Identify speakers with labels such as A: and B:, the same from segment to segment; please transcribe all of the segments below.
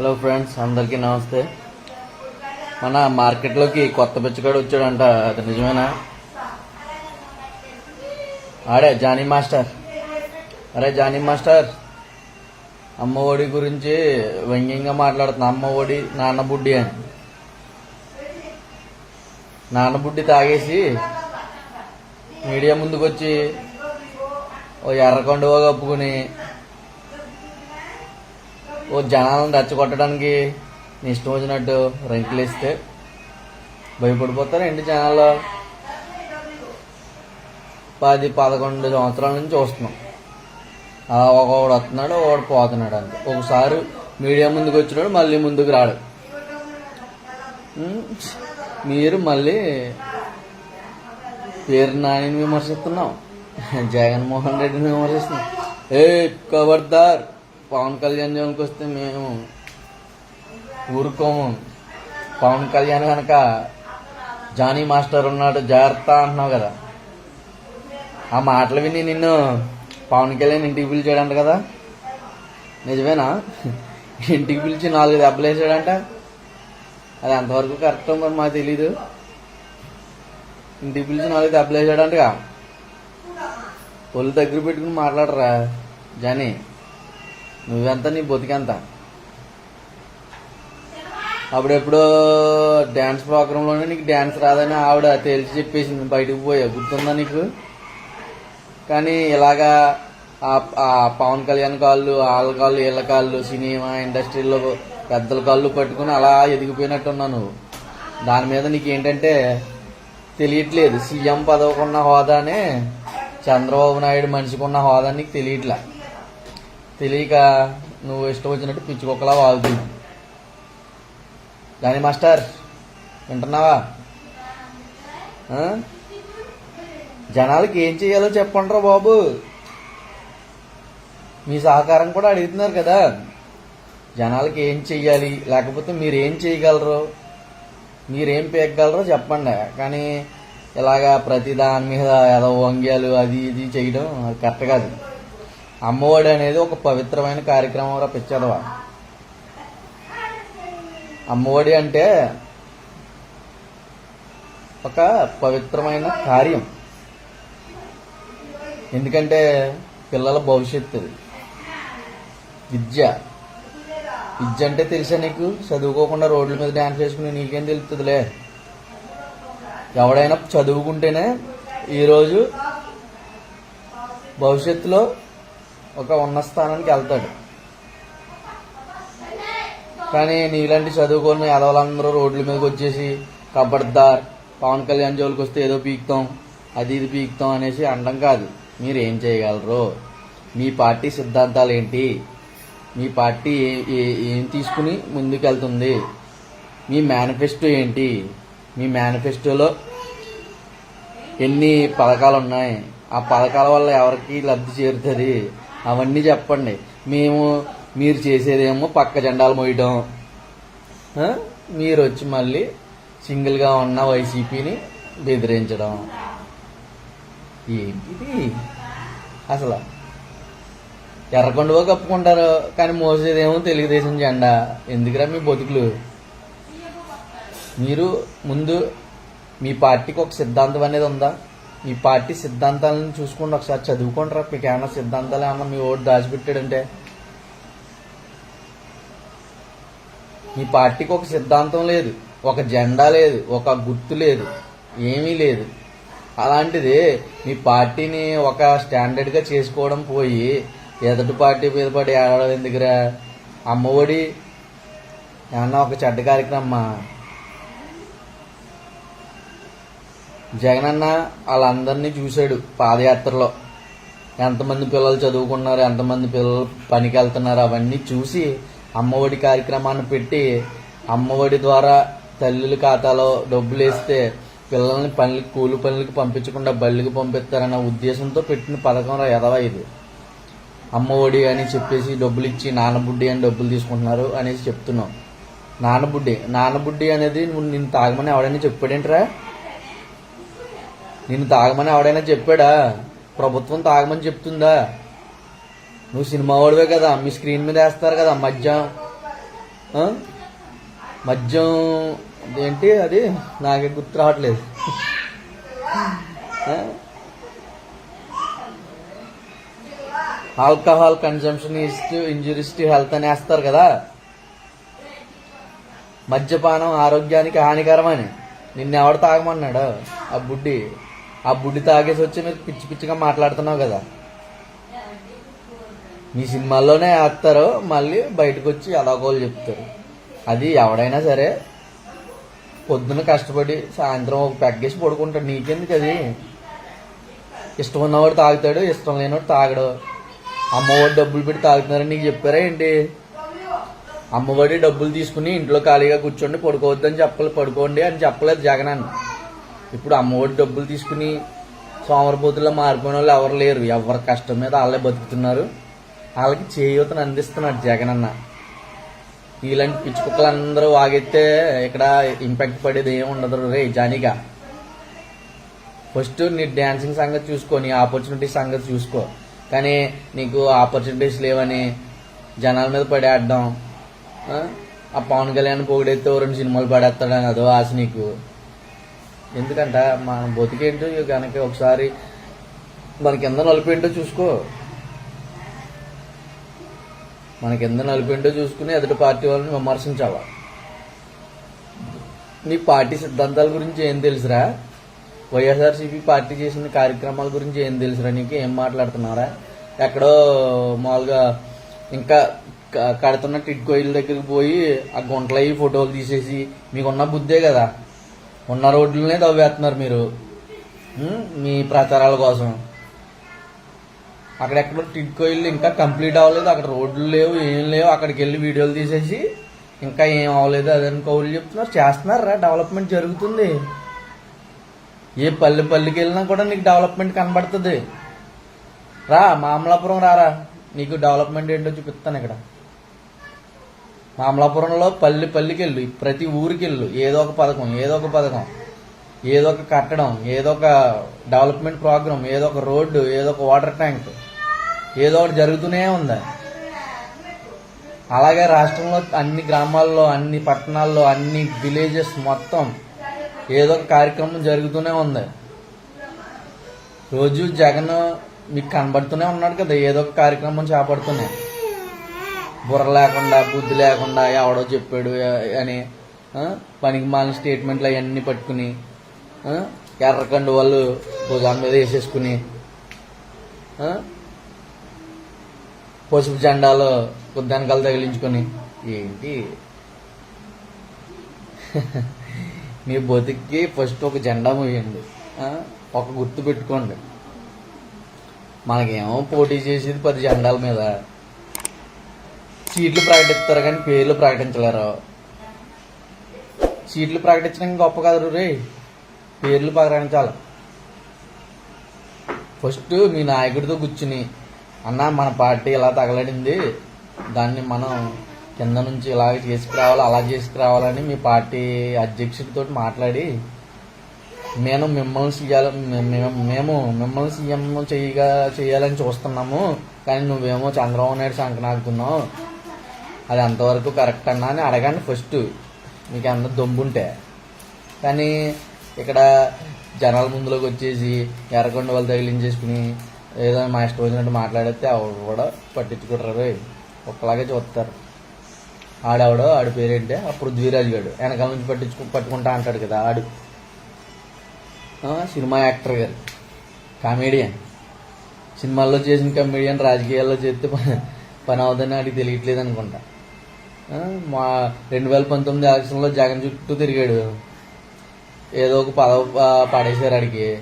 A: Hello friends అందరికీ నమస్తే. మన మార్కెట్లోకి కొత్త పిచ్చగాడు వచ్చాడంట. అది నిజమేనా? ఆడే జానీ మాస్టర్. అరే జానీ మాస్టర్. అమ్మ ఒడి గురించి వ్యంగ్యంగా మాట్లాడుతున్నా. అమ్మ ఒడి నాన్న బుడ్డి అని. నాన్న బుడ్డి తాగేసి మీడియా ముందుకు వచ్చి ఓ ఎర్రకొండవ కప్పుకుని ఓ జనాలను రెచ్చగొట్టడానికి నీ ఇష్టం వచ్చినట్టు రెంకులు ఇస్తే భయపడిపోతారు. ఏంటి జనాలు పది పదకొండు సంవత్సరాల నుంచి చూస్తున్నాం. ఆ ఒకడు వస్తున్నాడు ఒకడు పోతున్నాడు అంతే. ఒకసారి మీడియా ముందుకు వచ్చినాడు మళ్ళీ ముందుకు రాడు. మీరు మళ్ళీ పేరు నానిని విమర్శిస్తున్నాం. జగన్మోహన్ రెడ్డిని విమర్శిస్తున్నాం. ఏ కబర్దార్? పవన్ కళ్యాణ్ జోన్కి వస్తే మేము ఊరుకోము. పవన్ కళ్యాణ్ కనుక జానీ మాస్టర్ ఉన్నాడు జాగ్రత్త అంటున్నావు కదా. ఆ మాటలు విని నిన్ను పవన్ కళ్యాణ్ ఇంటికి పిలిచాడంట కదా. నిజమేనా? ఇంటికి పిలిచి నాలుగు దెబ్బలు వేసాడంట. అది ఎంతవరకు కరెక్ట్ మరి మాకు తెలీదు. ఇంటికి పిలిచి నాలుగు దెబ్బలు వేసాడంటగా. ఒళ్ళు దగ్గర పెట్టుకుని మాట్లాడరా జానీ. నువ్వెంత? నీ బతికెంత? అప్పుడెప్పుడో డ్యాన్స్ ప్రోగ్రాంలోనే నీకు డ్యాన్స్ రాదని ఆవిడ తేల్చి చెప్పేసింది. బయటకు పోయా. గుర్తుందా నీకు? కానీ ఇలాగా ఆ- పవన్ కళ్యాణ్ కాళ్ళు వాళ్ళ కాళ్ళు వీళ్ళ కాళ్ళు సినిమా ఇండస్ట్రీలో పెద్దల కాళ్ళు పట్టుకుని అలా ఎదిగిపోయినట్టున్నావు నువ్వు. దాని మీద నీకు ఏంటంటే తెలియట్లేదు. సీఎం పదవికున్న హోదానే చంద్రబాబు నాయుడు మనిషికున్న హోదా నీకు తెలియట్లే. తెలియక నువ్వు ఇష్టం వచ్చినట్టు పిచ్చుకొక్కలా వాగుతుంది దాని మాస్టర్ వింటున్నావా? జనాలకి ఏం చేయాలో చెప్పండ్రా బాబు. మీ సహకారం కూడా అడుగుతున్నారు కదా. జనాలకి ఏం చెయ్యాలి? లేకపోతే మీరు ఏం చేయగలరు? మీరేం పేయగలరో చెప్పండి. కానీ ఇలాగా ప్రతి దాని మీద ఏదో వంగ్యాలు అది ఇది చేయడం అది కరెక్ట్ కాదు. అమ్మఒడి అనేది ఒక పవిత్రమైన కార్యక్రమం రా పిచ్చదవా అమ్మఒడి అంటే ఒక పవిత్రమైన కార్యం. ఎందుకంటే పిల్లల భవిష్యత్తు విద్య. విద్య అంటే తెలుసా నీకు? చదువుకోకుండా రోడ్ల మీద డ్యాన్స్ చేసుకుని నీకేం తెలుస్తుందిలే? ఎవడైనా చదువుకుంటేనే ఈరోజు భవిష్యత్తులో ఒక ఉన్న స్థానానికి వెళ్తాడు. కానీ నీలాంటి చదువుకొని ఎదవలందరూ రోడ్ల మీదకి వచ్చేసి కబడ్దార్ పవన్ కళ్యాణ్ జోలికి వస్తే ఏదో పీకుతాం అది ఇది పీకుతాం అనేసి అనడం కాదు. మీరు ఏం చేయగలరు? మీ పార్టీ సిద్ధాంతాలు ఏంటి? మీ పార్టీ ఏం తీసుకుని ముందుకెళ్తుంది? మీ మేనిఫెస్టో ఏంటి? మీ మేనిఫెస్టోలో ఎన్ని పథకాలు ఉన్నాయి ఆ పథకాల వల్ల ఎవరికి లబ్ధి చేరుతుంది? అవన్నీ చెప్పండి. మేము మీరు చేసేదేమో పక్క జెండాలు మోయటం. మీరు వచ్చి మళ్ళీ సింగిల్గా ఉన్న వైసీపీని బెదిరించడం. ఏంటిది? అసలు ఎర్రకొండవో కప్పుకుంటారు కానీ మోసేదేమో తెలుగుదేశం జెండా. ఎందుకురా మీ బతుకులు? మీరు ముందు మీ పార్టీకి ఒక సిద్ధాంతం అనేది ఉందా? మీ పార్టీ సిద్ధాంతాలను చూసుకోండి ఒకసారి చదువుకోండిరా మీకు ఏమైనా సిద్ధాంతాలు ఏమన్నా మీ ఓటు దాచిపెట్టాడంటే. మీ పార్టీకి ఒక సిద్ధాంతం లేదు ఒక జెండా లేదు ఒక గుర్తు లేదు ఏమీ లేదు. అలాంటిది మీ పార్టీని ఒక స్టాండర్డ్గా చేసుకోవడం పోయి ఎదుటి పార్టీ మీద పడి ఏడాది ఎందుకురా? అమ్మఒడి ఏమన్నా ఒక చెడ్డ కార్యక్రమమా? జగనన్న వాళ్ళందరినీ చూశాడు పాదయాత్రలో. ఎంతమంది పిల్లలు చదువుకున్నారు ఎంతమంది పిల్లలు పనికి వెళ్తున్నారు అవన్నీ చూసి అమ్మఒడి కార్యక్రమాన్ని పెట్టి అమ్మఒడి ద్వారా తల్లుల ఖాతాలో డబ్బులు వేస్తే పిల్లల్ని పనులకి కూలి పనులకు పంపించకుండా బళ్ళకి పంపిస్తారన్న ఉద్దేశంతో పెట్టిన పథకం రా ఎదవ ఇది. అమ్మఒడి అని చెప్పేసి డబ్బులు ఇచ్చి నాన్నబుడ్డి అని డబ్బులు తీసుకుంటున్నారు అనేసి చెప్తున్నాం. నానబుడ్డి నాన్నబుడ్డి అనేది నువ్వు తాగమని ఎవడైనా చెప్పాడేంట్రా? నిన్ను తాగమని ఎవడైనా చెప్పాడా? ప్రభుత్వం తాగమని చెప్తుందా? నువ్వు సినిమా వాడివే కదా మీ స్క్రీన్ మీద వేస్తారు కదా మద్యం. మద్యం ఏంటి అది? నాకే గుర్తు రావట్లేదు. Alcohol consumption is to injuries to health అని వేస్తారు కదా. మద్యపానం ఆరోగ్యానికి హానికరమని. నిన్న ఎవడు తాగమన్నాడు? ఆ బుడ్డి. ఆ బుడ్డి తాగేసి వచ్చి మీరు పిచ్చి పిచ్చిగా మాట్లాడుతున్నావు కదా. మీ సినిమాల్లోనే వేస్తారు మళ్ళీ బయటకు వచ్చి అలాగోలు చెప్తారు. అది ఎవడైనా సరే పొద్దున కష్టపడి సాయంత్రం ఒక పెగ్గేసి పడుకుంటాడు. నీకెందుకు అది? ఇష్టం ఉన్నవాడు తాగుతాడు ఇష్టం లేనివాడు తాగడు. అమ్మఒడి డబ్బులు పెట్టి తాగుతున్నారని నీకు చెప్పారా ఏంటి? అమ్మఒడి డబ్బులు తీసుకుని ఇంట్లో ఖాళీగా కూర్చోండి పడుకోవద్దని చెప్పలేదు పడుకోండి అని చెప్పలేదు జగన్ అన్న ఇప్పుడు అమ్మఒడి డబ్బులు తీసుకుని సోమరపోతుల్లో మారిపోయిన వాళ్ళు ఎవరు లేరు. ఎవరి కష్టం మీద వాళ్ళే బతుకుతున్నారు. వాళ్ళకి చేయూతను అందిస్తున్నాడు జగన్ అన్న. ఇలాంటి పిచ్చి కుక్కలందరూ వాగెత్తే ఇక్కడ ఇంపాక్ట్ పడేది ఏమి ఉండదు రే జానీగా. ఫస్ట్ నీ డ్యాన్సింగ్ సంగతి చూసుకో నీ ఆపర్చునిటీ సంగతి చూసుకో. కానీ నీకు ఆపర్చునిటీస్ లేవని జనాల మీద పడేయడం ఆ? పవన్ కళ్యాణ్ పొగిడైతే రెండు సినిమాలు పడేస్తాడని అదో ఆశ నీకు. ఎందుకంటే మనం బతికేంటో కనుక ఒకసారి మన కింద నలిపేంటో చూసుకో. మన కింద నలిపేంటో చూసుకుని ఎదుటి పార్టీ వాళ్ళని విమర్శించావా? నీ పార్టీ సిద్ధాంతాల గురించి ఏం తెలుసురా? వైఎస్ఆర్సీపీ పార్టీ చేసిన కార్యక్రమాల గురించి ఏం తెలుసురా నీకు? ఏం మాట్లాడుతున్నారా? ఎక్కడో మామూలుగా ఇంకా కడుతున్న టిట్కోయిల దగ్గరికి పోయి ఆ గుంటలయ్యి ఫోటోలు తీసేసి మీకున్న బుద్ధే కదా. ఉన్న రోడ్లనే తవ్వేస్తున్నారు మీరు. మీ ప్రచారాల కోసం. అక్కడెక్కడో వెళ్ళి ఇంకా కంప్లీట్ అవ్వలేదు. అక్కడ రోడ్లు లేవు ఏం లేవు. అక్కడికి వెళ్ళి వీడియోలు తీసేసి ఇంకా ఏం అవ్వలేదు అదని కౌలు చెప్తున్నారు. చేస్తున్నారా డెవలప్మెంట్ జరుగుతుంది. ఏ పల్లె పల్లెకి వెళ్ళినా కూడా నీకు డెవలప్మెంట్ కనబడుతుంది. రా మామలాపురం రారా. నీకు డెవలప్మెంట్ ఏంటో చూపిస్తాను ఇక్కడ. మామలాపురంలో పల్లి పల్లికెళ్ళు ప్రతి ఊరికెళ్ళు. ఏదో ఒక పథకం ఏదో ఒక పథకం. ఏదో ఒక కట్టడం ఏదో ఒక డెవలప్మెంట్ ప్రోగ్రామ్ ఏదో ఒక రోడ్డు ఏదో ఒక వాటర్ ట్యాంక్. ఏదో ఒకటి జరుగుతూనే ఉంది. అలాగే రాష్ట్రంలో అన్ని గ్రామాల్లో అన్ని పట్టణాల్లో అన్ని విలేజెస్ మొత్తం ఏదో ఒక కార్యక్రమం జరుగుతూనే ఉంది. రోజు జగన్ మీకు కనబడుతూనే ఉన్నాడు కదా ఏదో ఒక కార్యక్రమం చేపడుతున్నాయి బుర్ర లేకుండా బుద్ధి లేకుండా ఎవడో చెప్పాడు అని పనికి మాలిన స్టేట్మెంట్లు అవన్నీ పట్టుకుని ఎర్రకండు వాళ్ళు భుజాల మీద వేసేసుకుని పసుపు జెండాలు ఉద్యానకాలు తగిలించుకొని ఏంటి? మీ బతికి ఫస్ట్ ఒక జెండా మూయండి ఒక గుర్తు పెట్టుకోండి. మనకేమో పోటీ చేసేది పది జెండాల మీద. సీట్లు ప్రకటిస్తారు కానీ పేర్లు ప్రకటించలేరు? సీట్లు ప్రకటించడం గొప్ప కాదు రే. పేర్లు ప్రకటించాలి. ఫస్ట్ మీ నాయకుడితో కూర్చుని అన్న మన పార్టీ ఇలా తగలడింది? దాన్ని మనం కింద నుంచి ఇలా చేసుకురావాలి అలా చేసుకురావాలని మీ పార్టీ అధ్యక్షుడితో మాట్లాడి నేను మిమ్మల్ని సీఎం మేము మిమ్మల్ని సీఎం చేయగా చేయాలని చూస్తున్నాము కానీ నువ్వేమో చంద్రబాబు నాయుడు సంకనాకుతున్నావు అది అంతవరకు కరెక్ట్ అన్నా అని అడగండి ఫస్ట్ మీకు అంత దొంబుంటే. కానీ ఇక్కడ జనాల ముందులోకి వచ్చేసి ఎర్రకొండ వాళ్ళు తగిలించేసుకుని ఏదో మా ఇష్టం వచ్చినట్టు మాట్లాడితే ఆవిడ కూడా పట్టించుకుంటారు ఒక్కలాగే చూస్తారు. ఆడావిడ ఆడి పేరేంటే? ఆ పృథ్వీరాజ్ గాడు. వెనకాల నుంచి పట్టించుకు పట్టుకుంటా అంటాడు కదా ఆడు. సినిమా యాక్టర్ గారు. కామెడియన్. సినిమాల్లో చేసిన కమెడియన్ రాజకీయాల్లో చేస్తే పని పని అవుతుందని ఆడికి తెలియట్లేదు అనుకుంటా. మా రెండు వేల పంతొమ్మిది ఎలక్షన్లో జగన్ చుట్టూ తిరిగాడు. ఏదో ఒక పదవి పడేశారు ఆడికి.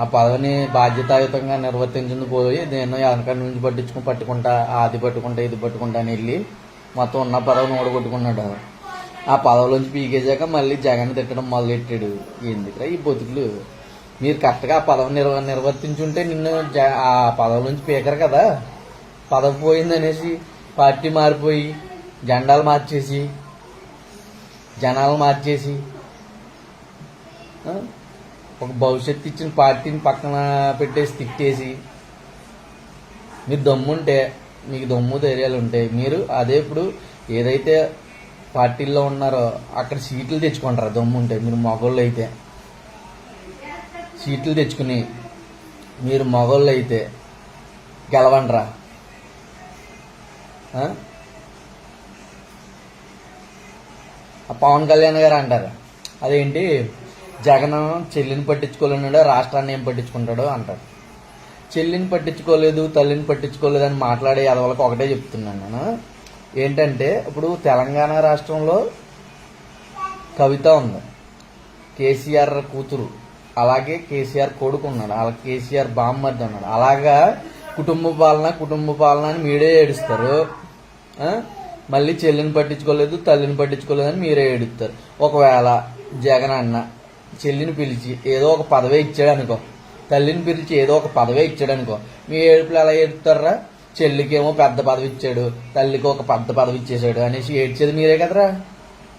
A: ఆ పదవిని బాధ్యతాయుతంగా నిర్వర్తించింది పోయి నేను వెనకాల నుంచి పట్టించుకుని పట్టుకుంటా అది పట్టుకుంటా ఇది పట్టుకుంటా అని వెళ్ళి మొత్తం ఉన్న పదవిని ఓడగొట్టుకున్నాడు ఆ పదవిలోంచి పీకేశాక మళ్ళీ జగన్ తిట్టడం మొదలెట్టాడు. ఎందుకురా ఈ బతుకులు? మీరు కరెక్ట్గా ఆ పదవి నిర్వ నిర్వర్తించుంటే నిన్ను జ ఆ పదవి నుంచి పీకరు కదా. పదవి పోయింది అనేసి పార్టీ మారిపోయి జెండాలు మార్చేసి జనాలు మార్చేసి ఒక భవిష్యత్తు ఇచ్చిన పార్టీని పక్కన పెట్టేసి తిట్టేసి మీరు దమ్ముంటే మీకు దమ్ము ధైర్యాలు ఉంటాయి మీరు అదే ఇప్పుడు ఏదైతే పార్టీల్లో ఉన్నారో అక్కడ సీట్లు తెచ్చుకుంటారు దమ్ము ఉంటే మీరు మగోళ్ళు అయితే సీట్లు తెచ్చుకుని మీరు మగోళ్ళు అయితే గెలవండ్రా ఆ? ఆ పవన్ కళ్యాణ్ గారు అంటారు. అదేంటి? జగన్ చెల్లిని పట్టించుకోలేనాడు రాష్ట్రాన్ని ఏం పట్టించుకుంటాడో అంటారు. చెల్లిని పట్టించుకోలేదు తల్లిని పట్టించుకోలేదు అని మాట్లాడే అదవలకు ఒకటే చెప్తున్నాను నేను. ఏంటంటే ఇప్పుడు తెలంగాణ రాష్ట్రంలో కవిత ఉంది. కేసీఆర్ కూతురు. అలాగే కేసీఆర్ కొడుకు ఉన్నాడు. అలా కేసీఆర్ బామ్మర్ది ఉన్నాడు. అలాగా కుటుంబ పాలన కుటుంబ పాలన అని మీడే ఏడుస్తారు. మళ్ళీ చెల్లిని పట్టించుకోలేదు తల్లిని పట్టించుకోలేదు అని మీరే ఏడుస్తారు. ఒకవేళ జగన్ అన్న చెల్లిని పిలిచి ఏదో ఒక పదవే ఇచ్చాడు అనుకో తల్లిని పిలిచి ఏదో ఒక పదవే ఇచ్చాడు అనుకో మీ ఏడుపులు ఎలా ఏడుతారా? చెల్లికేమో పెద్ద పదవి ఇచ్చాడు తల్లికి ఒక పెద్ద పదవి ఇచ్చేసాడు అనేసి ఏడ్చేది మీరే కదరా?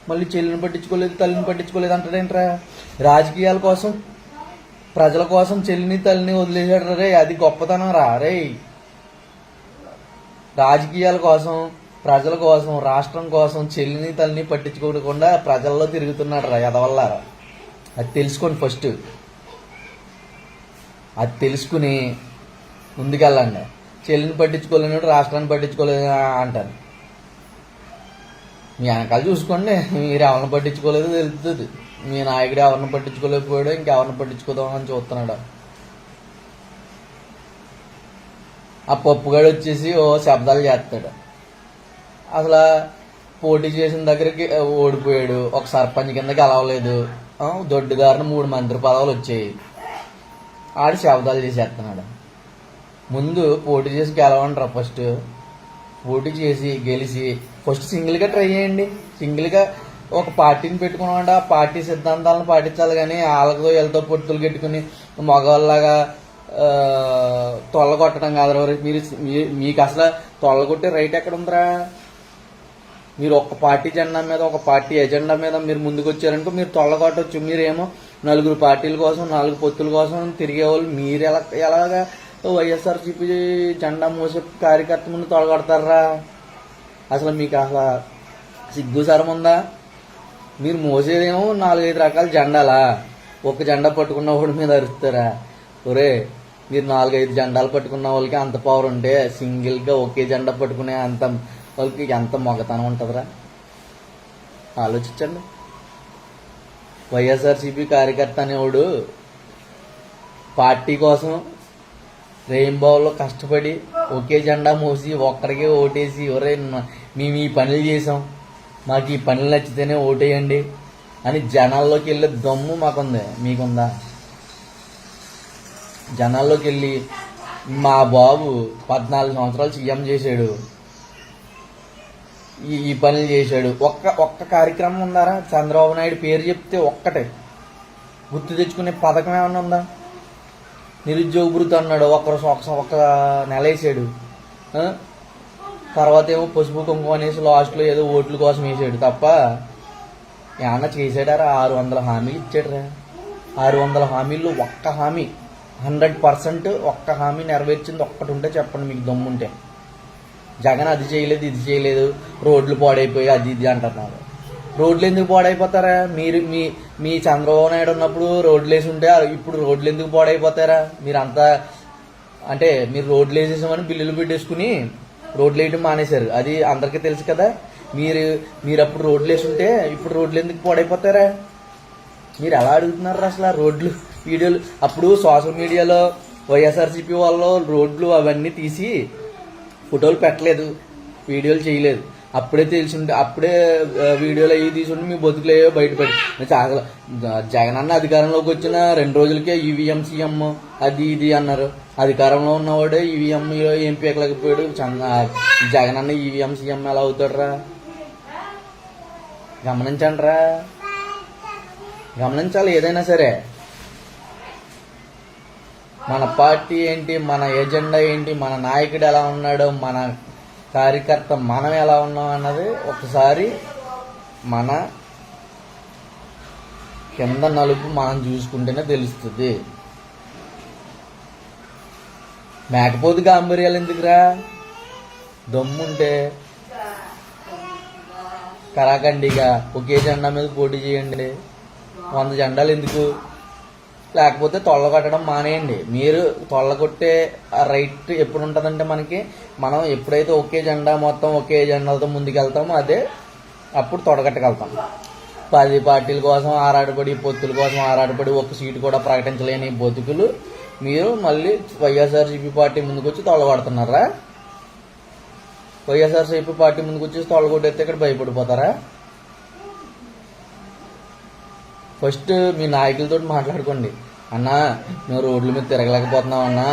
A: మళ్ళీ చెల్లిని పట్టించుకోలేదు తల్లిని పట్టించుకోలేదు అంటాడేంట్రా రాజకీయాల కోసం ప్రజల కోసం చెల్లిని తల్లిని వదిలేశాడు రే అది గొప్పతనం రా రే రాజకీయాల కోసం ప్రజల కోసం రాష్ట్రం కోసం చెల్లిని తల్లిని పట్టించుకోకుండా ప్రజల్లో తిరుగుతున్నాడు రా ఎదవల్లారా అది తెలుసుకోండి ఫస్ట్. అది తెలుసుకుని ముందుకెళ్ళండి. చెల్లిని పట్టించుకోలేనాడు రాష్ట్రాన్ని పట్టించుకోలేదు అంటారు. మీ వెనకాల చూసుకోండి మీరు ఎవరిని పట్టించుకోలేదో తెలుస్తుంది. మీ నాయకుడు ఎవరిని పట్టించుకోలేకపోయాడో ఇంకెవరిని పట్టించుకోదామని చూస్తున్నాడు. ఆ పప్పుగాడు వచ్చేసి ఓ శబ్దాలు చేస్తాడు. అసలు పోటీ చేసిన దగ్గరికి ఓడిపోయాడు. ఒక సర్పంచ్ కింద గెలవలేదు దొడ్డు దొడ్డుదారిన మూడు మంత్రి పదవులు వచ్చాయి. ఆడు శబ్దాలు చేసేస్తున్నాడు. ముందు పోటీ చేసి గెలవంటారు ఫస్ట్. పోటీ చేసి గెలిచి ఫస్ట్ సింగిల్గా ట్రై చేయండి. సింగిల్గా ఒక పార్టీని పెట్టుకున్నామంటే ఆ పార్టీ సిద్ధాంతాలను పాటించాలి కానీ వాళ్ళతో వీళ్ళతో పొత్తులు కట్టుకుని మగవాళ్ళలాగా తొల్ల కొట్టడం కాదు మీరు. మీ- మీకు అసలు తొల్ల కొట్టే రైట్ ఎక్కడ ఉందిరా మీరు ఒక పార్టీ జెండా మీద ఒక పార్టీ ఎజెండా మీద మీరు ముందుకు వచ్చారనుకో మీరు తొల్లగొట్టవచ్చు మీరేమో నలుగురు పార్టీల కోసం నాలుగు పొత్తుల కోసం తిరిగే వాళ్ళు మీరు ఎలా ఎలాగా వైఎస్ఆర్సీపీ జెండా మోసే కార్యకర్త ముందు తొలగొడతారా? అసలు మీకు అసలు సిగ్గు సరం ఉందా? మీరు మోసేదేమో నాలుగైదు రకాల జెండాలా? ఒక జెండా పట్టుకున్న వాడి మీద అరుస్తారా? ఒరే మీరు నాలుగైదు జెండాలు పట్టుకున్న వాళ్ళకి అంత పవర్ ఉంటే సింగిల్గా ఒకే జెండా పట్టుకునే అంత. వాళ్ళకి ఎంత మొగతనం ఉంటుందిరా? ఆలోచించండి. వైఎస్ఆర్సీపీ కార్యకర్త అనేవాడు పార్టీ కోసం రెయిన్బోలో కష్టపడి ఒకే జెండా మోసి ఒక్కడికే ఓటేసి ఒరే మేము ఈ పనులు చేసాం మాకు ఈ పనులు నచ్చితేనే ఓటేయండి అని జనాల్లోకి వెళ్ళే దమ్ము మాకుంది. మీకుందా? జనాల్లోకి వెళ్ళి మా బాబు పద్నాలుగు సంవత్సరాలు సీఎం చేశాడు. ఈ ఈ పనులు చేశాడు. ఒక్క ఒక్క కార్యక్రమం ఉందారా? చంద్రబాబు నాయుడు పేరు చెప్తే ఒక్కటే. గుర్తు తెచ్చుకునే పథకం ఏమన్నా ఉందా? నిరుద్యోగ భృతి అన్నాడు. ఒక్క ఒక ఒక్క నెల వేసాడు తర్వాత ఏమో పసుపు కుంకుమ అనేసి లాస్ట్లో ఏదో ఓట్ల కోసం వేసాడు. తప్ప ఏమన్నా చేసాడారా ఆరు వందల హామీలు ఇచ్చాడరా. ఆరు వందల హామీల్లో ఒక్క హామీ. హండ్రెడ్ పర్సెంట్ ఒక్క హామీ నెరవేర్చింది ఒక్కటి ఉంటే చెప్పండి మీకు దమ్ముంటే. జగన్ అది చేయలేదు ఇది చేయలేదు రోడ్లు పాడైపోయి అది ఇది అంటున్నారు. రోడ్లు ఎందుకు పాడైపోతారా? మీరు మీ మీ చంద్రబాబు నాయుడు ఉన్నప్పుడు రోడ్లు వేసి ఉంటే ఇప్పుడు రోడ్లు ఎందుకు పాడైపోతారా? మీరు అంతా అంటే మీరు రోడ్లు వేసేసామని బిల్లులు పెట్టేసుకుని రోడ్లు వేయడం మానేశారు. అది అందరికీ తెలుసు కదా. మీరు మీరు అప్పుడు రోడ్లు వేసి ఉంటే ఇప్పుడు రోడ్లు ఎందుకు పాడైపోతారా? మీరు ఎలా అడుగుతున్నారు అసలు రోడ్లు వీడియోలు? అప్పుడు సోషల్ మీడియాలో వైఎస్ఆర్సీపీ వాళ్ళు రోడ్లు అవన్నీ తీసి ఫోటోలు పెట్టలేదు వీడియోలు చేయలేదు. అప్పుడే తెలిసింటే అప్పుడే వీడియోలు అవి తీసుంటే మీ బతుకులు బయటపడి. చాలా జగన్ అన్న అధికారంలోకి వచ్చిన రెండు రోజులకే ఈవీఎం సీఎం అది ఇది అన్నారు. అధికారంలో ఉన్నవాడే ఈవీఎం ఏం పీకలేకపోయాడు జగన్ అన్న ఈవీఎం సీఎం ఎలా అవుతాడురా? గమనించండి రా గమనించాలి ఏదైనా సరే. మన పార్టీ ఏంటి మన ఎజెండా ఏంటి మన నాయకుడు ఎలా ఉన్నాడో మన కార్యకర్త మనం ఎలా ఉన్నాం అన్నది ఒకసారి మన కింద నలుపు మనం చూసుకుంటేనే తెలుస్తుంది. మేకపోతు గాంభీర్యాలు ఎందుకురా? దమ్ముంటే కరాకండిగా ఒకే జెండా మీద పోటీ చేయండి. వంద జెండాలు ఎందుకు? లేకపోతే తొల్ల కొట్టడం మానేయండి. మీరు తొల్ల కొట్టే ఆ రైట్ ఎప్పుడు ఉంటుందంటే మనకి మనం ఎప్పుడైతే ఒకే జెండా మొత్తం ఒకే జెండాలతో ముందుకెళ్తామో అదే అప్పుడు తొడగట్టగలుగుతాం పది పార్టీల కోసం ఆరాటపడి పొత్తుల కోసం ఆరాటపడి ఒక్క సీటు కూడా ప్రకటించలేని బతుకులు మీరు మళ్ళీ వైఎస్ఆర్సీపీ పార్టీ ముందుకొచ్చి తొలగొడుతున్నారా వైఎస్ఆర్సీపీ పార్టీ ముందుకొచ్చి తొలగొట్టేస్తే ఇక్కడ భయపడిపోతారా? ఫస్ట్ మీ నాయకులతో మాట్లాడుకోండి. అన్నా మేము రోడ్ల మీద తిరగలేకపోతున్నాం అన్నా.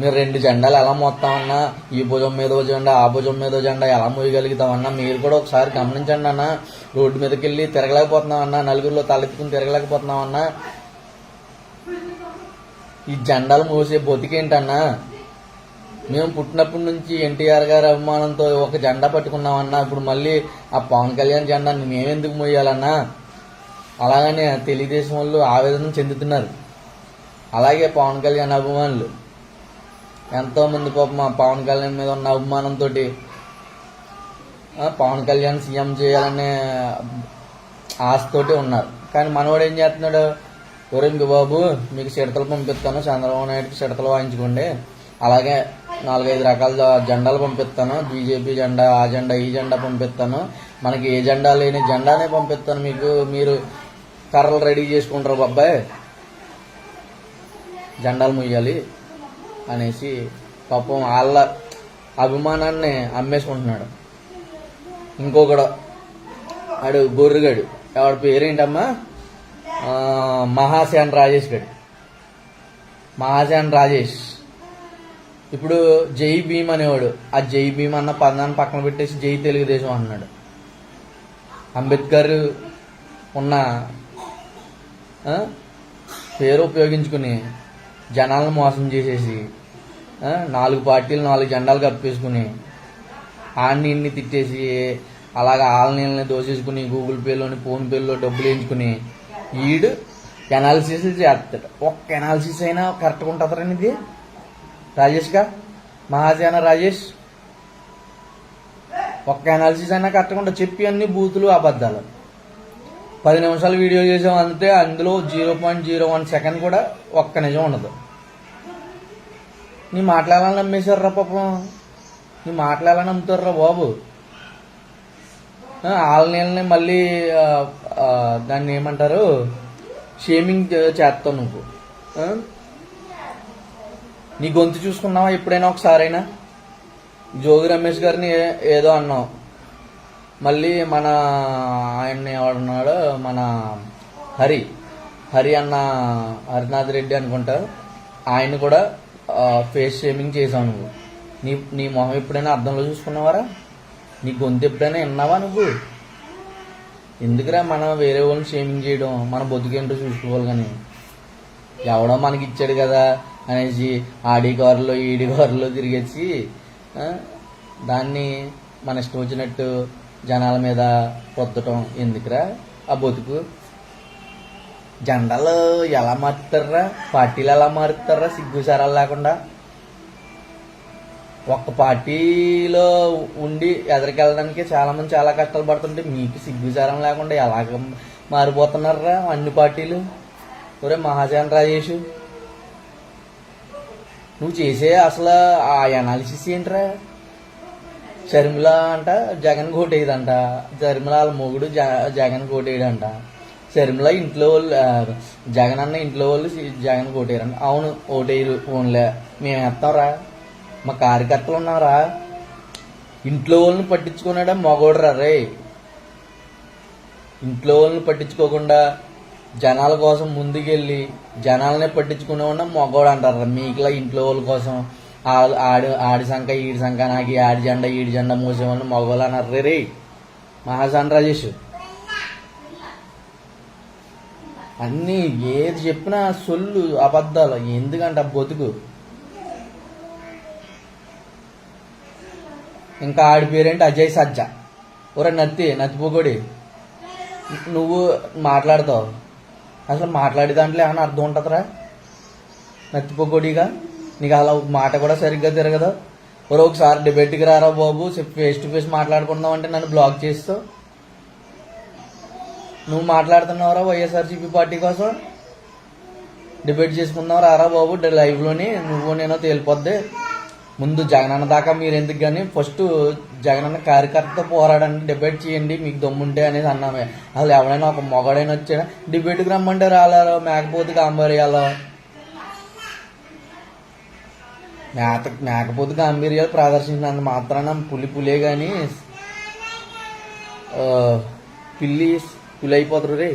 A: మీరు రెండు జెండాలు ఎలా మోస్తామన్నా ఈ భుజం మీద ఓ జెండా ఆ భుజం మీద జెండా ఎలా మోయగలుగుతామన్నా మీరు కూడా ఒకసారి గమనించండి అన్న. రోడ్డు మీదకి వెళ్ళి తిరగలేకపోతున్నాం అన్నా. నలుగురిలో తలెత్తుకుని తిరగలేకపోతున్నాం అన్నా. ఈ జెండాలు మోసే బతికేంటన్నా? మేము పుట్టినప్పటి నుంచి ఎన్టీఆర్ గారి అభిమానంతో ఒక జెండా పట్టుకున్నామన్నా ఇప్పుడు మళ్ళీ ఆ పవన్ కళ్యాణ్ జెండాని మేమెందుకు మోయాలన్నా? అలాగనే తెలుగుదేశం వాళ్ళు ఆవేదన చెందుతున్నారు. అలాగే పవన్ కళ్యాణ్ అభిమానులు. ఎంతోమంది పాపం మా పవన్ కళ్యాణ్ మీద ఉన్న అభిమానంతో పవన్ కళ్యాణ్ సీఎం చేయాలనే ఆశతోటి ఉన్నారు. కానీ మనవాడు ఏం చేస్తున్నాడు? ఎవరింక బాబు మీకు చిడతలు పంపిస్తాను. చంద్రబాబు నాయుడుకి చిడతలు వాయించుకోండి. అలాగే నాలుగైదు రకాల జెండాలు పంపిస్తాను. బీజేపీ జెండా ఆ జెండా ఈ జెండా పంపిస్తాను. మనకి ఏ జెండా లేని జెండానే పంపిస్తాను మీకు. మీరు కర్రలు రెడీ చేసుకుంటారు బాబాయ్. జెండాలు ముయ్యాలి అనేసి పాపం వాళ్ళ అభిమానాన్ని అమ్మేసుకుంటున్నాడు. ఇంకొకడు ఆడు గొర్రెగాడు. ఎవడి పేరేంటమ్మా? ఆ, మహాసేన్ రాజేష్ గడు. మహాసేన్ రాజేష్. ఇప్పుడు జై భీమ్ అనేవాడు. ఆ జై భీమ్ అన్న పదాన్ని పక్కన పెట్టేసి జై తెలుగుదేశం అన్నాడు అంబేద్కర్ ఉన్న పేరు ఉపయోగించుకుని జనాలను మోసం చేసేసి నాలుగు పార్టీలు నాలుగు జెండాలు కప్పేసుకుని ఆడిని ఇన్ని తిట్టేసి అలాగ ఆలనీళ్ళని దోసేసుకుని గూగుల్ పేలోని ఫోన్పేలో డబ్బులు వేయించుకుని ఈడు ఎనాలిసిస్ చేస్తాడు. ఒక్క ఎనాలిసిస్ అయినా కరెక్ట్గా ఉంటుందరని ఇది రాజేష్గా మహాజన రాజేష్? ఒక్క ఎనాలిసిస్ అయినా కరెక్ట్గా ఉంటుంది? చెప్పి అన్ని బూతులు అబద్ధాలు. పది నిమిషాలు వీడియో చేసాం అంతే అందులో zero point zero one second కూడా ఒక్క నిజం ఉండదు. నీ మాట్లాడాలని నమ్మేశారా పాపం. నీ మాట్లాడాలని నమ్ముతారా బాబు. ఆన్లైన్లో మళ్ళీ దాన్ని ఏమంటారు? షేమింగ్ చేస్తావు నువ్వు. నీ గొంతు చూసుకున్నావా ఎప్పుడైనా ఒకసారైనా? జోగి రమేష్ గారిని ఏ- ఏదో అన్నావు. మళ్ళీ మన ఆయన్ని ఎవడున్నాడు మన హరి. హరి అన్న హరినాథ్ రెడ్డి అనుకుంటా. ఆయన కూడా ఫేస్ షేమింగ్ చేసావు నువ్వు. నీ నీ మొహం ఎప్పుడైనా అర్థంలో చూసుకున్నావారా? నీ గొంతు ఎప్పుడైనా విన్నావా నువ్వు? ఎందుకురా మనం వేరే వాళ్ళని షేమింగ్ చేయడం? మన బతుకేంటో చూసుకోవాలి కానీ. ఎవడో మనకి ఇచ్చాడు కదా అనేసి ఆడి కారులో ఈడి కారులో తిరిగేసి దాన్ని మన ఇష్టం వచ్చినట్టు జనాల మీద పొద్దటం ఎందుకురా? ఆ బతుకు జెండాలు ఎలా మారుతారా? పార్టీలు ఎలా మారుతారా? సిగ్గుసారాలు లేకుండా ఒక్క పార్టీలో ఉండి ఎదరికెళ్ళడానికి చాలామంది చాలా కష్టాలు పడుతుంటే మీకు సిగ్గుచారం లేకుండా ఎలాగ మారిపోతున్నారా అన్ని పార్టీలు? ఒరే మహాజన్ రాజేష్ నువ్వు చేసే అసలు ఆ అనాలిసిస్ ఏంట్రా? షర్మిల అంట జగన్ కోటేయదంట షర్మిల వాళ్ళ మొగుడు జగన్ కోటేయడంట షర్మిల ఇంట్లో వాళ్ళు జగన్ అన్న ఇంట్లో వాళ్ళు జగన్ కోటేయరంట అవును ఓటేయరు ఓన్లే. మేము వేస్తాంరా. మా కార్యకర్తలు ఉన్నారా. ఇంట్లో వాళ్ళని పట్టించుకున్నాడా మగోడరా రే. ఇంట్లో వాళ్ళని పట్టించుకోకుండా జనాల కోసం ముందుకెళ్ళి జనాలనే పట్టించుకునే ఉన్న మగోడు అంటారు. మీకులా ఇంట్లో వాళ్ళ కోసం ఆడి ఆడి సంఖ ఈడి సంఖ నాకు ఈ ఆడి జెండా ఈడి జెండా మూసేవాళ్ళు మగవాళ్ళు అన్నారు రే. రే రాజేష్. అన్నీ ఏది చెప్పినా సొల్లు అబద్ధాలు. ఎందుకంటే ఆ బతుకు? ఇంకా ఆడి పేరేంటి? అజయ్ సజ్జ. ఒరే నత్తి నత్తిపోకోడి నువ్వు మాట్లాడతావు. అసలు మాట్లాడే దాంట్లో ఏమైనా అర్థం ఉంటుందిరా? నత్తిపోగొడిగా నీకు అలా ఒక మాట కూడా సరిగ్గా తిరగదు. ఒరే ఒకసారి డిబేట్కి రారా బాబు? ఫేస్ టు ఫేస్ మాట్లాడుకుందాం అంటే నన్ను బ్లాక్ చేస్తావు నువ్వు మాట్లాడుతున్నావురా వైఎస్ఆర్సీపీ పార్టీ కోసం? డిబేట్ చేసుకుందాం రారా బాబు? లైవ్లోని నువ్వు నేను తేలిపోద్ది. ముందు జగనన్న దాకా మీరు ఎందుకు కానీ ఫస్ట్ జగనన్న కార్యకర్తతో పోరాడండి డిబేట్ చేయండి మీకు దమ్ముంటే అనేది అన్నామే. అసలు ఎవడైనా ఒక మొగడైనా వచ్చాడా? డిబేట్కి రమ్మంటే రాలేరు? మేకపోతే కాంబారేయాలో? మేత మేకపోతే గాంభీర్యాలు ప్రదర్శించినంత మాత్రాన పులి పులే కానీ పిల్లి పులి అయిపోతారు రే.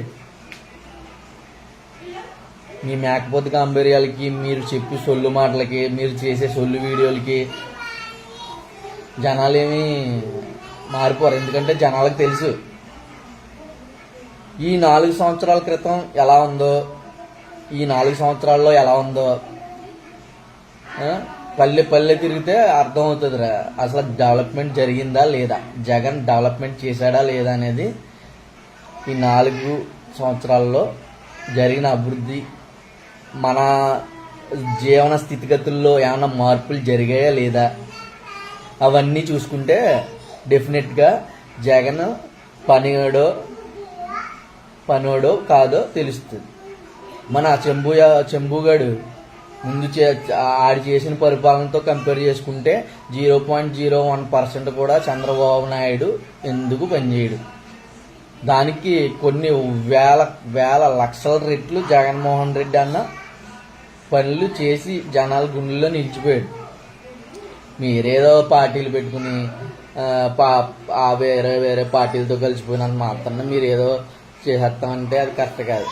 A: మీ మేకపోతే గాంభీర్యాలకి మీరు చెప్పి సొల్లు మాటలకి మీరు చేసే సొల్లు వీడియోలకి జనాలేమి మారిపోరు. ఎందుకంటే జనాలకు తెలుసు. ఈ నాలుగు సంవత్సరాల క్రితం ఎలా ఉందో ఈ నాలుగు సంవత్సరాల్లో ఎలా ఉందో పల్లె పల్లె తిరిగితే అర్థమవుతుందిరా. అసలు డెవలప్మెంట్ జరిగిందా లేదా? జగన్ డెవలప్మెంట్ చేశాడా లేదా అనేది ఈ నాలుగు సంవత్సరాల్లో జరిగిన అభివృద్ధి మన జీవన స్థితిగతుల్లో ఏమైనా మార్పులు జరిగాయా లేదా? అవన్నీ చూసుకుంటే డెఫినెట్గా జగన్ పనివాడో పనోడో కాదో తెలుస్తుంది. మన చెంబు చెంబుగాడు ముందు చే ఆడి చేసిన పరిపాలనతో కంపేర్ చేసుకుంటే zero point zero one percent కూడా చంద్రబాబు నాయుడు ఎందుకు పనిచేయడు? దానికి కొన్ని వేల వేల లక్షల రెట్లు జగన్మోహన్ రెడ్డి అన్న పనులు చేసి జనాల గుండెల్లో నిలిచిపోయాడు. మీరేదో పార్టీలు పెట్టుకుని పా ఆ వేరే వేరే పార్టీలతో కలిసిపోయినంత మాత్రం మీరు ఏదో చేసేస్తామంటే అది కరెక్ట్ కాదు.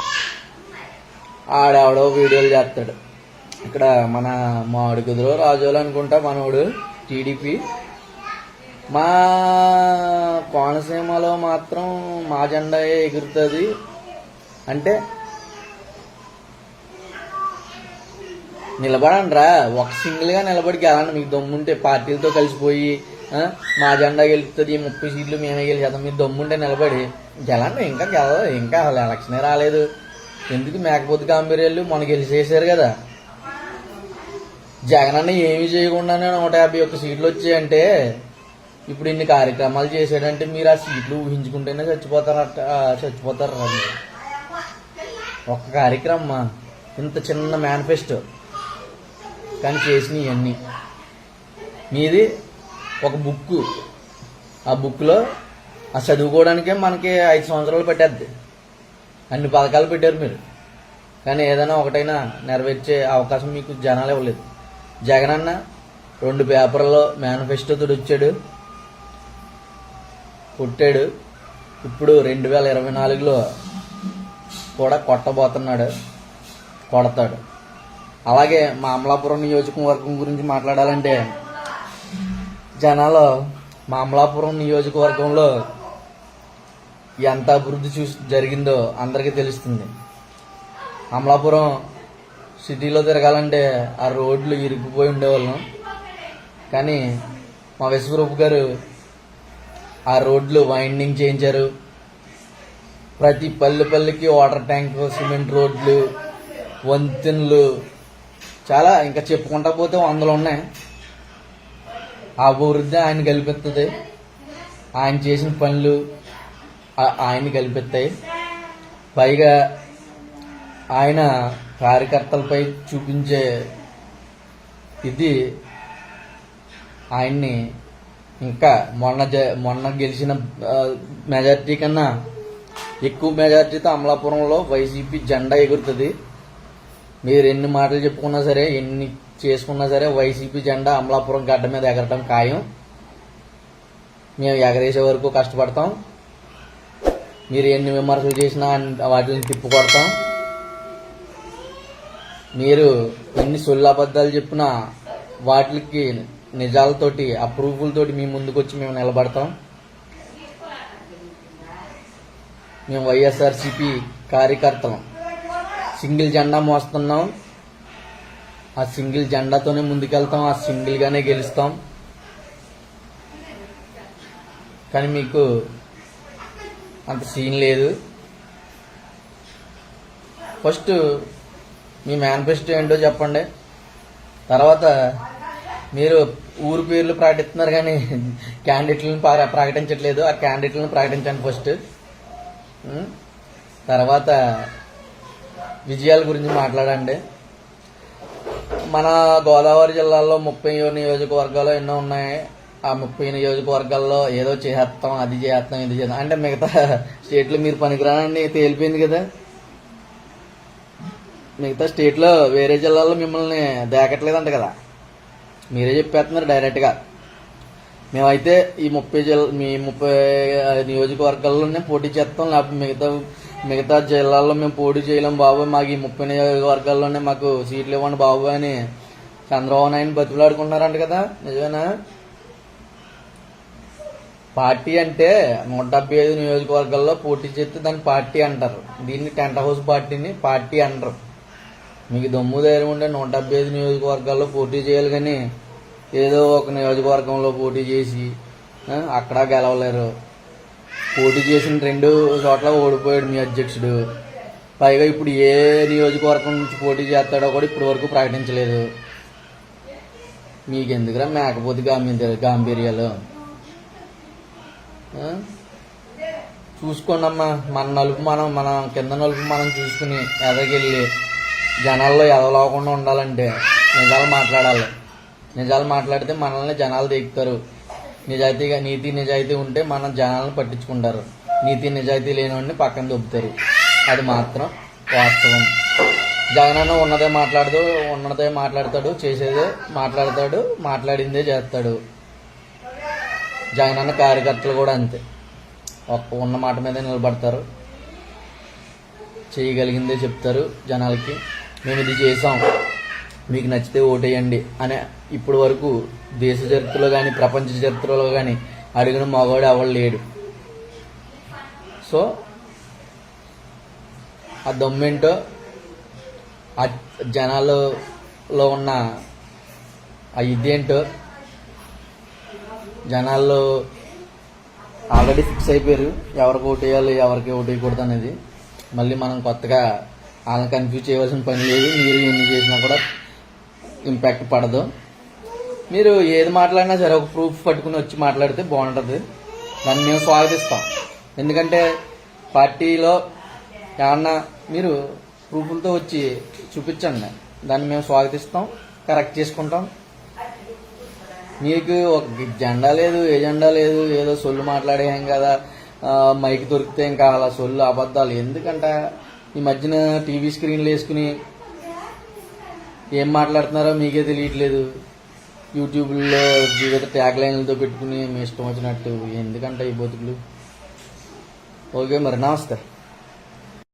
A: ఆడెవడో వీడియోలు చేస్తాడు. ఇక్కడ మన మామిడి కుదురు రాజోలు అనుకుంటా మనోడు టీడీపీ మా కోనసీమలో మాత్రం మా జెండా ఎగురుతుంది. అంటే నిలబడండి రా ఒక సింగిల్గా నిలబడి గెలండి మీకు దమ్ముంటే పార్టీలతో కలిసిపోయి మా జెండా గెలుస్తుంది ముప్పై సీట్లు మేమే గెలిచేద్దాం మీరు దమ్ముంటే నిలబడి గెలండి ఇంకా గెల ఇంకా అసలు ఎలక్షనే రాలేదు. ఎందుకు మేకపోతు గాంభీర్యాలు మొన్న గెలిచేసారు కదా. జగన్ అన్న ఏమీ చేయకుండానే నూట యాభై ఒక్క సీట్లు వచ్చాయంటే ఇప్పుడు ఇన్ని కార్యక్రమాలు చేశాడంటే మీరు ఆ సీట్లు ఊహించుకుంటేనే చచ్చిపోతారట చచ్చిపోతారు ఒక్క కార్యక్రమం ఇంత చిన్న మేనిఫెస్టో. కానీ చేసినవి ఇవన్నీ. మీది ఒక బుక్ ఆ బుక్లో ఆ చదువుకోవడానికే మనకి ఐదు సంవత్సరాలు పెట్టేద్ది. అన్ని పథకాలు పెట్టారు మీరు. కానీ ఏదైనా ఒకటైనా నెరవేర్చే అవకాశం మీకు జనాలు ఇవ్వలేదు. జగన్ అన్న రెండు పేపర్లో మేనిఫెస్టోతో వచ్చాడు పుట్టాడు ఇప్పుడు రెండు వేల ఇరవై నాలుగులో కూడా కొట్టబోతున్నాడు. కొడతాడు. అలాగే మామలాపురం నియోజకవర్గం గురించి మాట్లాడాలంటే జనాలు మామలాపురం నియోజకవర్గంలో ఎంత అభివృద్ధి చూసి జరిగిందో అందరికీ తెలుస్తుంది. అమలాపురం సిటీలో తిరగాలంటే ఆ రోడ్లు ఇరుక్కుపోయి ఉండేవాళ్ళం. కానీ మా విశ్వరూప్ గారు ఆ రోడ్లు వైండింగ్ చేయించారు. ప్రతి పల్లె పల్లెకి వాటర్ ట్యాంక్ సిమెంట్ రోడ్లు వంతెనలు చాలా ఇంకా చెప్పుకుంటా పోతే వందలు ఉన్నాయి. ఆ అభివృద్ధి ఆయన కల్పిస్తుంది ఆయన చేసిన పనులు ఆయన్ని కల్పిస్తాయి పైగా ఆయన కార్యకర్తలపై చూపించే ఇది ఆయన్ని ఇంకా మొన్న జ- మొన్న గెలిచిన మెజార్టీ కన్నా ఎక్కువ మెజార్టీతో అమలాపురంలో వైసీపీ జెండా ఎగురుతుంది. మీరు ఎన్ని మాటలు చెప్పుకున్నా సరే ఎన్ని చేసుకున్నా సరే వైసీపీ జెండా అమలాపురం గడ్డ మీద ఎగరటం ఖాయం. మేము ఎగరేసే వరకు కష్టపడతాం. మీరు ఎన్ని విమర్శలు చేసినా అన్ని- వాటిని తిప్పుకొడతాం. మీరు ఎన్ని సొల్లు చెప్పినా వాటికి నిజాలతోటి అప్రూవల్ తోటి మీ ముందుకొచ్చి మేము నిలబడతాం. మేము వైఎస్ఆర్సిపి కార్యకర్తలం. సింగిల్ జెండా మోస్తున్నాం. ఆ సింగిల్ జెండాతోనే ముందుకెళ్తాం. ఆ సింగిల్గానే గెలుస్తాం. కానీ మీకు అంత సీన్ లేదు. ఫస్ట్ మీ మేనిఫెస్టో ఏంటో చెప్పండి. తర్వాత మీరు ఊరు పేర్లు ప్రకటిస్తున్నారు కానీ క్యాండిడేట్లను ప్ర- ప్రకటించట్లేదు. ఆ క్యాండిడేట్లను ప్రకటించండి ఫస్ట్ తర్వాత విజయాల గురించి మాట్లాడండి. మన గోదావరి జిల్లాలో ముప్పై నియోజకవర్గాలు ఎన్నో ఉన్నాయి. ఆ ముప్పై నియోజకవర్గాల్లో ఏదో చేస్తాం అది చేస్తాం ఇది చేస్తాం. అంటే మిగతా స్టేట్లు మీరు పనికిరానని తేలిపోయింది కదా. మిగతా స్టేట్లో వేరే జిల్లాలో మిమ్మల్ని దేకట్లేదంట కదా. మీరే చెప్పేస్తున్నారు డైరెక్ట్గా. మేమైతే ఈ ముప్పై జిల్లా మీ ముప్పై నియోజకవర్గాల్లోనే పోటీ చేస్తాం. లేకపోతే మిగతా మిగతా జిల్లాల్లో మేము పోటీ చేయలేం బాబు. మాకు ఈ ముప్పై నియోజకవర్గాల్లోనే మాకు సీట్లు ఇవ్వండి బాబు అని చంద్రబాబు నాయుడు బతుకులాడుకుంటున్నారంట కదా. నిజమేనా? పార్టీ అంటే నూట డెబ్బై ఐదు నియోజకవర్గాల్లో పోటీ చేస్తే దాన్ని పార్టీ అంటారు. దీన్ని టెంట్ హౌస్ పార్టీని పార్టీ అంటారు. మీకు దమ్ము ధైర్యం ఉంటే నూట డెబ్బై ఐదు నియోజకవర్గాల్లో పోటీ చేయాలి కానీ ఏదో ఒక నియోజకవర్గంలో పోటీ చేసి అక్కడ గెలవలేరు. పోటీ చేసిన రెండు చోట్ల ఓడిపోయాడు మీ అధ్యక్షుడు. పైగా ఇప్పుడు ఏ నియోజకవర్గం నుంచి పోటీ చేస్తాడో కూడా ఇప్పటి వరకు ప్రకటించలేదు. మీకు ఎందుకురా మేకపోతే గాంభీర్య గాంభీర్యాలు? ఆ? చూసుకోండి అమ్మా మన నలుపు మనం మన కింద నలుపు మనం చూసుకుని ఎదగెళ్ళి జనాల్లో ఎదలవకుండా ఉండాలంటే నిజాలు మాట్లాడాలి. నిజాలు మాట్లాడితే మనల్ని జనాలు దిగుతారు నిజాయితీగా నీతి నిజాయితీ ఉంటే మన జనాలను పట్టించుకుంటారు. నీతి నిజాయితీ లేనివాడిని పక్కన దొబ్బుతారు. అది మాత్రం వాస్తవం. జగనన్న ఉన్నదే మాట్లాడుతూ ఉన్నదే మాట్లాడతాడు చేసేదే మాట్లాడతాడు మాట్లాడిందే చేస్తాడు. జగనన్న కార్యకర్తలు కూడా అంతే. ఒక్క ఉన్న మాట మీద నిలబడతారు. చేయగలిగిందే చెప్తారు జనాలకి. మేము ఇది చేసాం మీకు నచ్చితే ఓటేయండి అనే ఇప్పటి వరకు దేశ చరిత్రలో కానీ ప్రపంచ చరిత్రలో కానీ అడిగిన మగవాడు ఎవడు లేడు. సో ఆ దమ్మేంటో ఆ జనాల్లో ఉన్న ఆ ఇదేంటో జనాల్లో ఆల్రెడీ ఫిక్స్ అయిపోయారు ఎవరికి ఓటేయాలి ఎవరికి ఓటు వేయకూడదు అనేది. మళ్ళీ మనం కొత్తగా వాళ్ళని కన్ఫ్యూజ్ చేయవలసిన పని లేదు. మీరు ఎన్ని చేసినా కూడా ఇంపాక్ట్ పడదు. మీరు ఏది మాట్లాడినా సరే ఒక ప్రూఫ్ పట్టుకుని వచ్చి మాట్లాడితే బాగుంటుంది. దాన్ని మేము స్వాగతిస్తాం. ఎందుకంటే పార్టీలో ఏమన్నా మీరు ప్రూఫ్లతో వచ్చి చూపించండి. దాన్ని మేము స్వాగతిస్తాం. కరెక్ట్ చేసుకుంటాం. మీకు ఒక జెండా లేదు ఏ జెండా లేదు. ఏదో సొల్లు మాట్లాడేం కదా. మైక్ దొరికితే ఇంకా అలా సొల్లు అబద్ధాలు ఎందుకంటే ఈ మధ్యన టీవీ స్క్రీన్లు వేసుకుని ఏం మాట్లాడుతున్నారో మీకే తెలియట్లేదు. యూట్యూబ్లో వివిధ ట్యాగ్ లైన్లతో పెట్టుకుని మీ ఇష్టం వచ్చినట్టు ఎందుకంటే ఈ బతుకులు? ఓకే మరి నమస్తే.